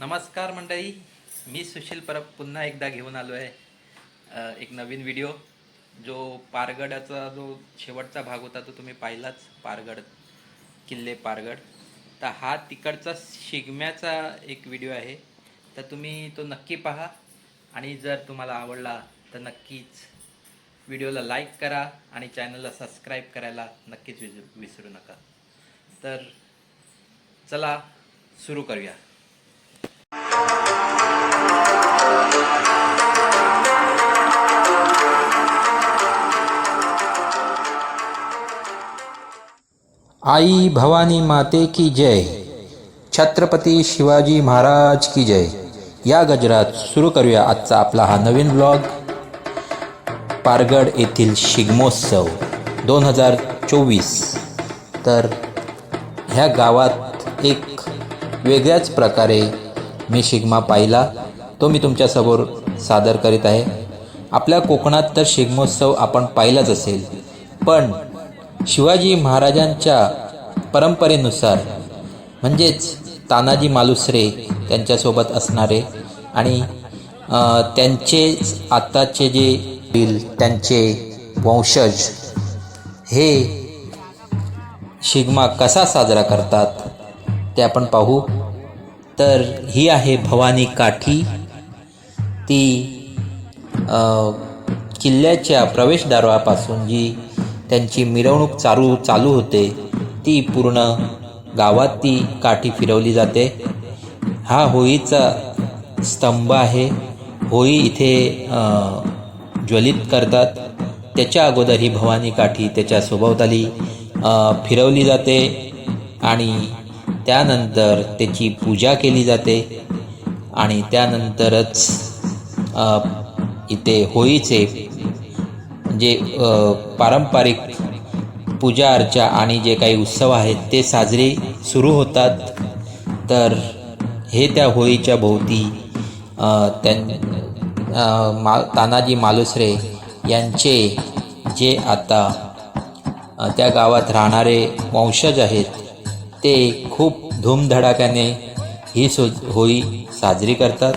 नमस्कार मंडळी मी सुशील परब पुन्हा एकदा घेऊन आलो आहे. एक नवीन व्हिडिओ जो पारगडाचा जो शेवटचा भाग होता तो तुम्ही पाहिलाच पारगड किल्ले पारगड. तर हा तिकडचा शिगम्याचा एक व्हिडिओ आहे. तर तुम्ही तो नक्की पहा. आणि जर तुम्हाला आवडला तर नक्कीच व्हिडिओला लाईक करा आणि चॅनलला सबस्क्राईब करायला नक्कीच विसरू नका. तर चला सुरू करूया. आई भवानी माते की जय। छत्रपती शिवाजी महाराज की जय। या गजरात सुरू करूया आजचा आपला हा नवीन ब्लॉग पारगड येथील शिगमोत्सव दोन हजार चोवीस. तर ह्या गावात एक वेगळ्याच प्रकारे मी शिगमा पाहिला. तो मी तुमच्यासमोर सादर करीत आहे. आपल्या कोकणात तर शिगमोत्सव आपण पाहिलाच असेल. पण शिवाजी महाराजांच्या परंपरेनुसार म्हणजेच तानाजी मालुसरे त्यांच्यासोबत असणारे आणि त्यांचेच आत्ताचे जे बिल त्यांचे वंशज हे शिगमा कसा साजरा करतात ते आपण पाहू. तर ही आहे भवानी काठी. ती किल्ल्याच्या प्रवेशद्वारापासून जी त्यांची मिरवणूक चालू चालू होते. ती पूर्ण गावात ती काठी फिरवली जाते. हा होळीचा स्तंभ आहे. होळी इथे ज्वलित करतात. त्याच्या अगोदर ही भवानी काठी त्याच्या सोबवताली फिरवली जाते आणि त्यानंतर त्याची पूजा केली जाते आणि त्यानंतरच इथे होळीचे म्हणजे, जे पारंपरिक पूजा अर्चा आणि जे काही उत्सव आहेत ते साजरे सुरू होतात. तर हे त्या होळीच्या भोवती त्यां मा तानाजी मालुसरे यांचे जे आता त्या गावात राहणारे वंशज आहेत ते खूप धूमधडाक्याने ही सो होळी साजरी करतात.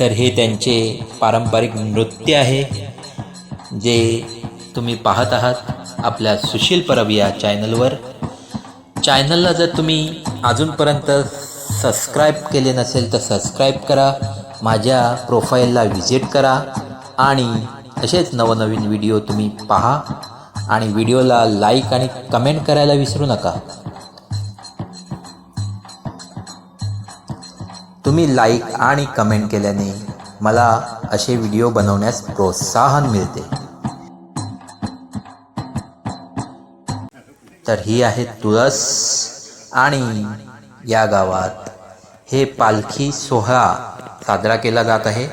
तर हे त्यांचे पारंपरिक नृत्य आहे जे तुम्ही पाहत आहात आपल्या सुशील परब या चॅनलवर. चॅनलला जर तुम्ही अजूनपर्यंत सबस्क्राईब केले नसेल तर सबस्क्राईब करा माझ्या प्रोफाईलला व्हिजिट करा आणि असेच नवनवीन व्हिडिओ तुम्ही पहा आणि व्हिडिओला लाईक आणि कमेंट करायला विसरू नका. तुम्ही लाईक आणि कमेंट केल्याने मला असे व्हिडिओ बनवण्यास प्रोत्साहन मिळते. तर ही आहे तुळस आणि या गावात हे पालखी सोहळा साजरा केला जात आहे.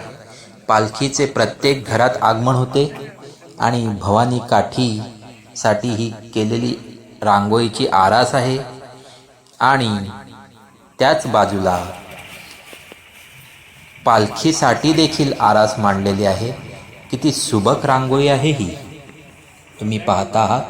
पालखीचे प्रत्येक घरात आगमन होते आणि भवानी काठीसाठी ही केलेली रांगोळीची आरास आहे. आणि त्याच बाजूला पालखीसाठी देखील आरास मांडलेली आहे. किती सुबक रांगोळी आहे ही. तुम्ही पाहता आहात.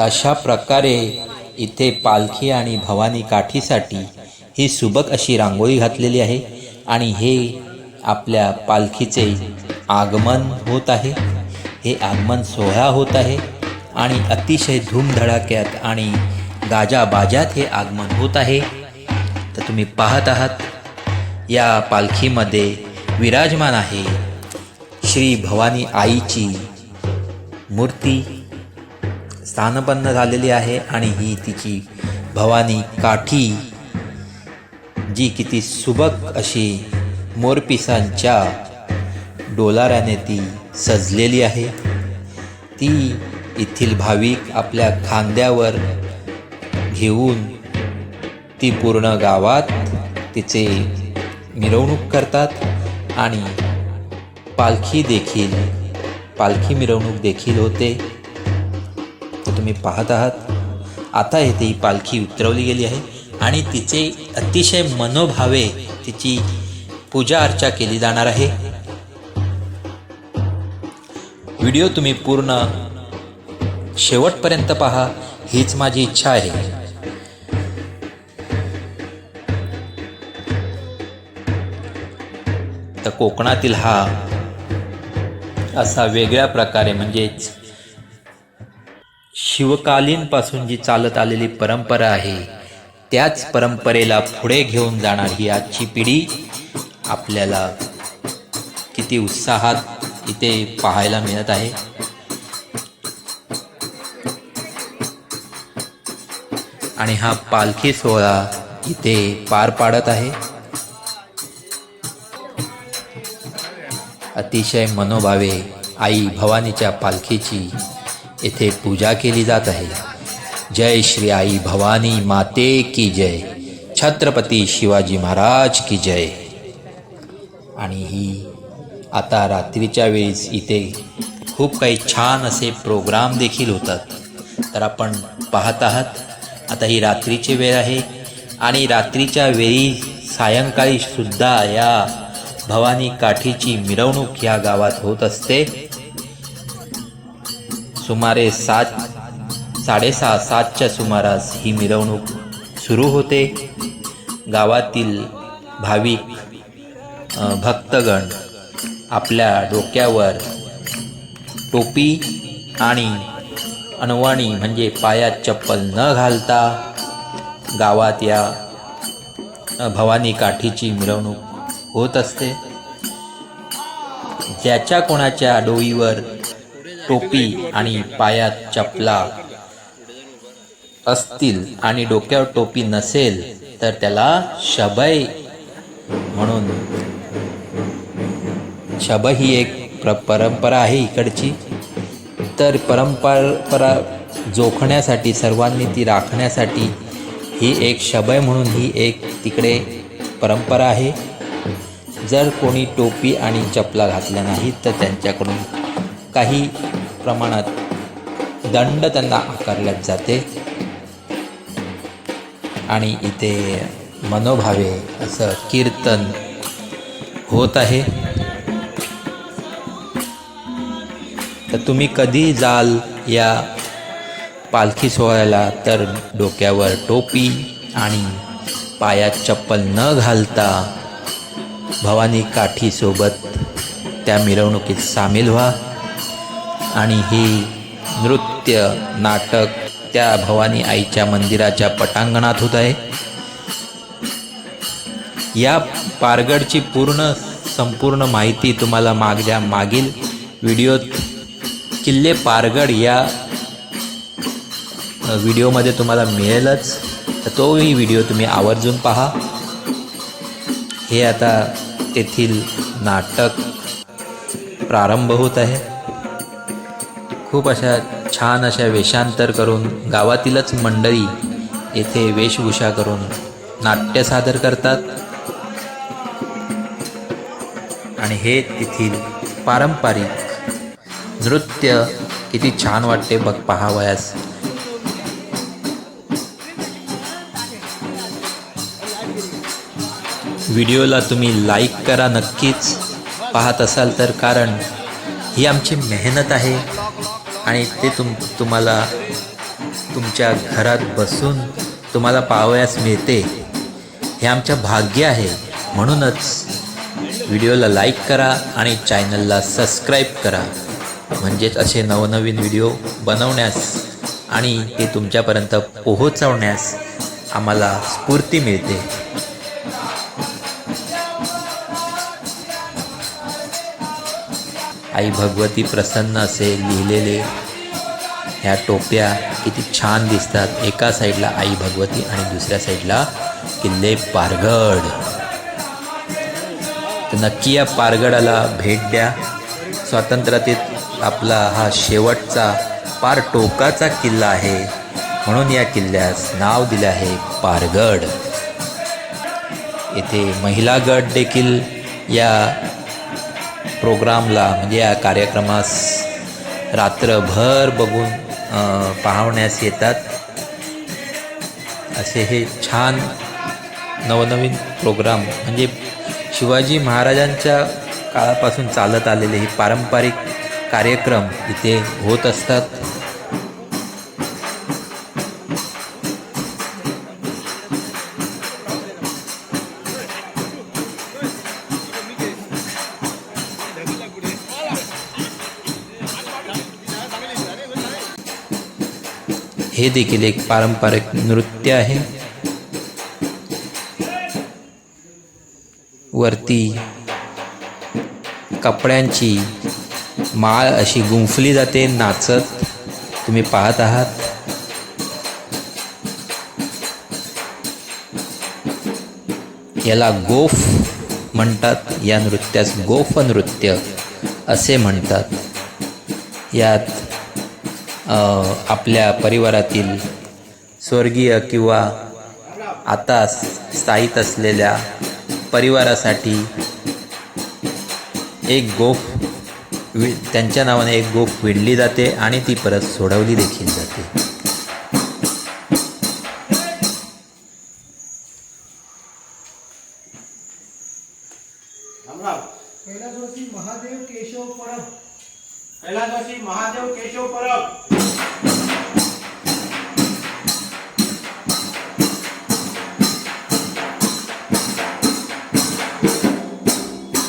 अशा प्रकारे इथे पालखी आणि भवानी काठीसाठी ही सुबक अशी रांगोळी घातलेली आहे आणि हे आपल्या पालखीचे आगमन होत आहे. हे आगमन सोहळा होत आहे आणि अतिशय धूमधडाक्यात आणि गाजाबाजात हे आगमन होत आहे. तर तुम्ही पाहत आहात या पालखीमध्ये विराजमान आहे श्री भवानी आईची मूर्ती. स्थानपन्न झालेली आहे आणि ही तिची भवानी काठी जी किती सुबक अशी मोरपिसांच्या डोलाऱ्याने ती सजलेली आहे. ती येथील भाविक आपल्या खांद्यावर घेऊन ती पूर्ण गावात तिचे मिरवणूक करतात आणि पालखी देखील पालखी मिरवणूक देखील होते. तर तुम्ही पाहत आहात. आता येथे ही पालखी उतरवली गेली आहे आणि तिचे अतिशय मनोभावे तिची पूजा अर्चा केली जाणार आहे. व्हिडिओ तुम्ही पूर्ण शेवटपर्यंत पहा हीच माझी इच्छा आहे. तर कोकणातील हा असा वेगळ्या प्रकारे म्हणजेच शिवकालीनपासून जी चालत आलेली परंपरा आहे त्याच परंपरेला पुढे घेऊन जाणार ही आजची पिढी आपल्याला किती उत्साहात इथे पाहायला मिळत आहे. आणि हा पालखी सोहळा इथे पार पाडत आहे. अतिशय मनोभावे आई भवानीच्या पालखीची येथे पूजा केली जात आहे. जय श्री आई भवानी माते की जय. छत्रपती शिवाजी महाराज की जय. आणि ही आता रात्रीच्या वेळेस इथे खूप काही छान असे प्रोग्राम देखील होतात. तर आपण पाहत आहात आता ही रात्रीची वेळ आहे आणि रात्रीच्या वेळी सायंकाळी सुद्धा या भवानी काठीची मिरवणूक या गावात होत असते. सुमारे सात साडेसहा सातच्या सुमारास ही मिरवणूक सुरू होते. गावातील भाविक भक्तगण आपल्या डोक्यावर टोपी आणि अनवाणी म्हणजे पायात चप्पल न घालता गावात या भवानी काठीची मिरवणूक होत असते. ज्याच्या कोणाच्या डोईवर टोपी आणि पायात चपला असतील आणि डोक्यावर टोपी नसेल तर त्याला शबय म्हणून शब ही एक प्र परंपरा आहे इकडची. तर परंपरा जोखण्यासाठी सर्वांनी ती राखण्यासाठी ही एक शबय म्हणून ही एक तिकडे परंपरा आहे. जर कोणी टोपी आणि चपला घातल्या नाहीत तर त्यांच्याकडून काही प्रमाणात दंड त्यांना आकारल्यात जाते. आणि इथे मनोभावे असं कीर्तन होत आहे. तर तुम्ही कधी जाल या पालखी सोहळ्याला? तर डोक्यावर टोपी आणि पायात चप्पल न घालता भवानी काठीसोबत त्या मिरवणुकीत सामील व्हा. आणि ही नृत्य नाटक त्या भवानी आईच्या मंदिराच्या पटांगणात होत आहे. या पारगडची पूर्ण संपूर्ण माहिती तुम्हाला मागल्या मागील व्हिडिओत किल्ले पारगड या व्हिडिओमध्ये तुम्हाला मिळेलच. तर तोही व्हिडिओ तुम्ही आवर्जून पहा. हे आता तेथील नाटक प्रारंभ होत आहे. खूप अशा छान अशा वेषांतर करून गावातीलच मंडळी येथे वेशभूषा करून नाट्य सादर करतात. आणि हे तेथील पारंपरिक नृत्य किती छान वाटते बघ पाहावयास. व्हिडिओला तुम्ही लाईक करा नक्कीच. पाहत असाल तर कारण ही आमची मेहनत आहे आणि ते तुम तुम्हाला तुमच्या घरात बसून तुम्हाला पाहावयास मिळते. हे आमचं भाग्य आहे. म्हणूनच व्हिडिओला लाईक करा आणि चॅनलला सबस्क्राईब करा. म्हणजेच असे नवनवीन व्हिडिओ बनवण्यास आणि ते तुमच्यापर्यंत पोहोचवण्यास आम्हाला स्फूर्ती मिळते. आई भगवती प्रसन्न असे लिहिलेले ह्या टोप्या किती छान दिसतात. एका साईडला आई भगवती आणि दुसऱ्या साईडला किल्ले पारगड. तर नक्की या पारगडाला भेट द्या. स्वातंत्र्यातील आपला हा शेवटचा पार टोकाचा किल्ला आहे. म्हणून या किल्ल्यास नाव दिले आहे पारगड. येथे महिला गट देखील या प्रोग्रामला म्हणजे या कार्यक्रमास रात्रभर बघून पाहण्यास येतात. असे हे छान नवनवीन प्रोग्राम म्हणजे शिवाजी महाराजांच्या काळापासून चालत आलेले हे पारंपरिक कार्यक्रम इथे होत असतात. हे देखील एक पारंपरिक नृत्य आहे. वरती कपड्यांची माळ अशी गुंफली जाते नाचत. तुम्ही पाहत आहात. याला गोफ म्हणतात. या नृत्यास गोफ नृत्य असे म्हणतात. यात आपल्या परिवारातील स्वर्गीय किंवा आता स्थायित असलेल्या परिवारासाठी एक गोफ वि त्यांच्या नावाने एक गोफ विणली जाते आणि ती परत सोडवली देखील जाते. रामराव कैलासवासी महादेव केशव परब. कैलासवासी महादेव केशव परब.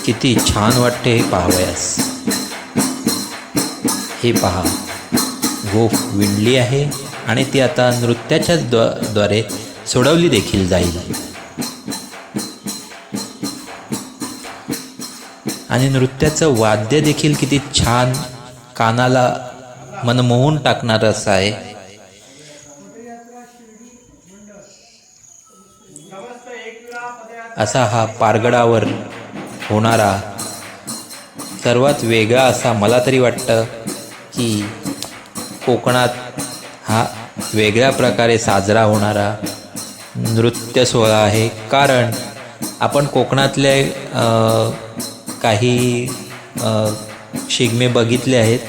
किती छान वाटते हे पाहावयास. हे पहा. गोफ विणली आहे आणि ती आता नृत्याच्या द्वा द्वारे सोडवली देखील जाईल. आणि नृत्याचं वाद्य देखील किती छान कानाला मनमोहून टाकणारं असं आहे. असा हा पारगडावर होणारा सर्वात वेगळा असा मला तरी वाटतं. की कोकणात हा वेगळ्या प्रकारे साजरा होणारा नृत्य सोहळा आहे. कारण आपण कोकणातले काही शिगमे बघितले आहेत.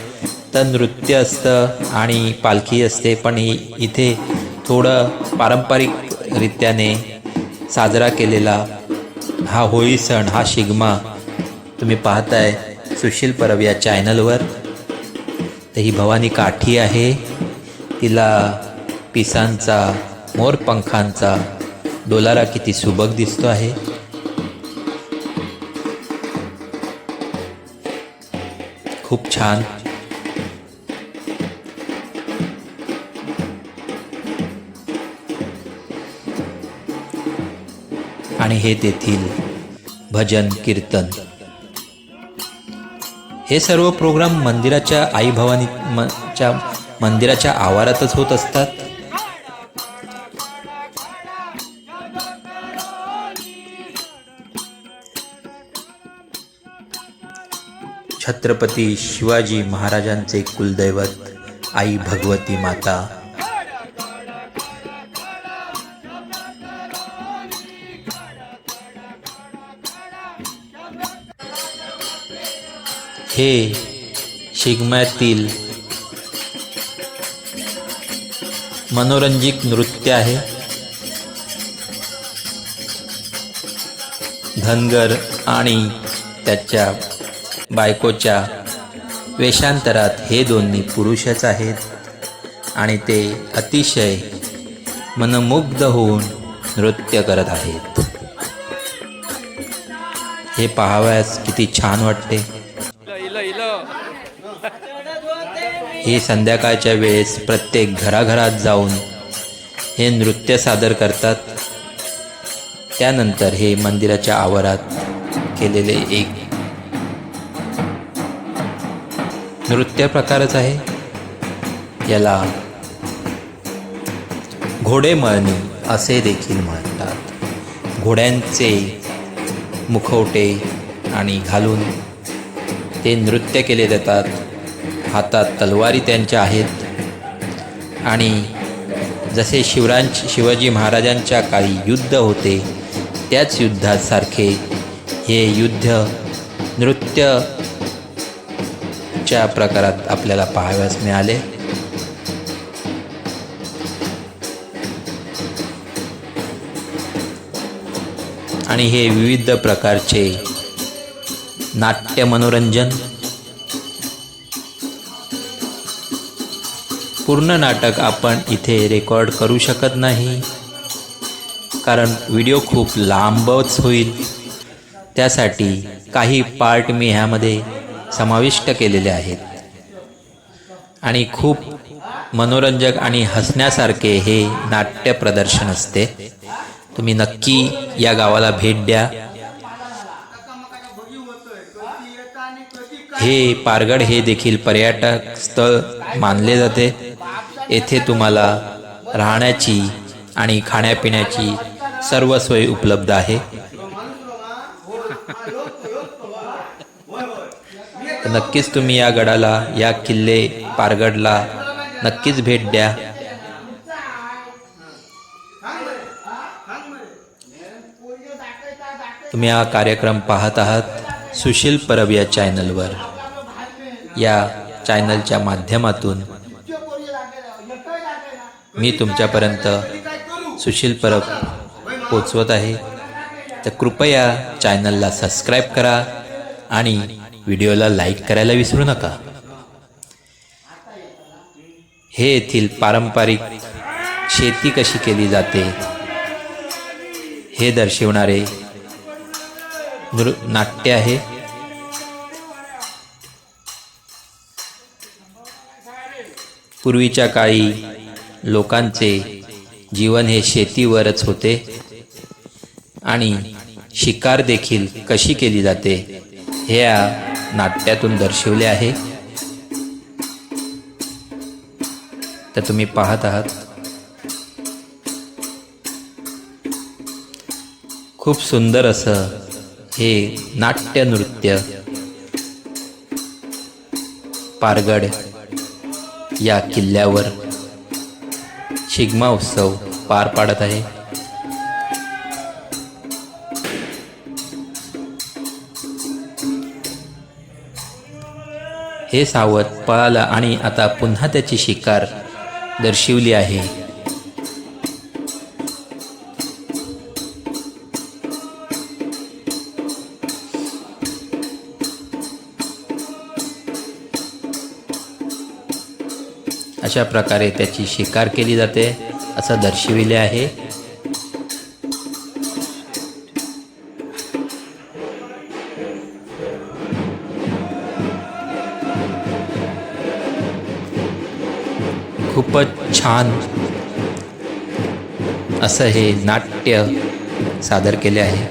तर नृत्य असतं आणि पालखी असते. पण इथे थोडं पारंपरिक रित्याने साजरा केलेला हा होळी सण हा शिगमा तुम्ही पाहताय सुशील परब या चॅनलवर तर ही भवानी काठी आहे. तिला पिसांचा मोरपंखांचा डोलारा किती सुबक दिसतो आहे. खूप छान. आणि हे तेथील भजन कीर्तन हे सर्व प्रोग्राम मंदिराच्या आई भवानी म च्या मंदिराच्या आवारातच होत असतात. छत्रपती शिवाजी महाराजांचे कुलदैवत आई भगवती माता हे शिगम्यातील. मनोरंजक नृत्य आहे. धनगर आणि त्याच्या बायकोच्या वेषांतरात हे दोन्ही पुरुषच आहेत. आणि ते अतिशय मनमुग्ध होऊन नृत्य करत आहेत. हे पाहावयास किती छान वाटते. हे संध्याकाळच्या वेळेस प्रत्येक घराघरात जाऊन हे नृत्य सादर करतात. त्यानंतर हे मंदिराच्या आवारात केलेले एक नृत्य प्रकारच आहे. याला घोडेमळणी असे देखील म्हणतात. घोड्यांचे मुखवटे आणि घालून ते नृत्य केले जातात. हातात तलवारी त्यांच्या आहेत. आणि जसे शिवरांच शिवाजी महाराजांच्या काळी युद्ध होते त्याच युद्धासारखे हे युद्ध नृत्यच्या प्रकारात आपल्याला पाहाव्यास मिळाले. आणि हे विविध प्रकारचे नाट्य मनोरंजन पूर्ण नाटक आपण इथे रेकॉर्ड करू शकत नाही. कारण व्हिडिओ खूप लांबच होईल. त्यासाठी काही पार्ट मी ह्यामध्ये समाविष्ट केलेले आहेत. आणि खूप मनोरंजक आणि हसण्यासारखे हे नाट्य प्रदर्शन असते. तुम्ही नक्की या गावाला भेट द्या. हे पारगड हे देखील पर्यटक स्थळ मानले जाते. येथे तुम्हाला राहण्याची आणि खाण्यापिण्याची सर्व सोय उपलब्ध आहे. नक्कीच तुम्ही या गडाला या किल्ले पारगडला नक्कीच भेट द्या. तुम्ही हा कार्यक्रम पाहत आहात सुशील परब या चॅनलवर या चॅनलच्या माध्यमातून मी तुमच्यापर्यंत सुशील परब पोचवत आहे. तर कृपया चॅनलला सबस्क्राईब करा आणि व्हिडिओला लाईक करायला विसरू नका. हे येथील पारंपरिक शेती कशी केली जाते हे दर्शवणारे नृ नाट्य आहे. पूर्वीच्या काळी लोकांचे जीवन हे शेतीवरच होते आणि शिकार देखील कशी केली जाते हे या नाट्यातून दर्शवले आहे. तर तुम्ही पाहत आहात. खूप सुंदर असं हे नाट्य नृत्य पारगड या किल्ल्यावर शिगमा उत्सव पार पाडत आहे. हे सावध पळाला आणि आता पुन्हा त्याची शिकार दर्शवली आहे. अशा प्रकारे त्याची शिकार केली जाते असं दर्शविले आहे. खूपच छान असं हे नाट्य सादर केले आहे.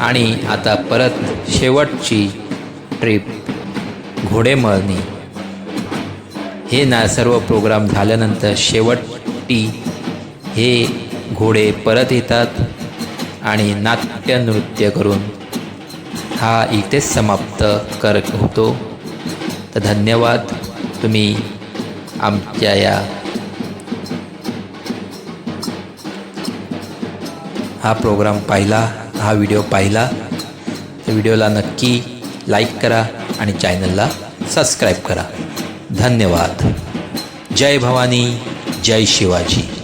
आणि आता परत शेवटची ट्रिप घोडेमळणी हे ना सर्व प्रोग्राम झाल्यानंतर शेवटी हे घोडे परत येतात आणि नाट्य नृत्य करून हा इथेच समाप्त कर होतो. तर धन्यवाद. तुम्ही आमच्या या हा प्रोग्राम पाहिला हा व्हिडिओ पाहिला. तर व्हिडिओला नक्की लाईक करा आणि चॅनलला सबस्क्राईब करा. धन्यवाद. जय भवानी जय शिवाजी.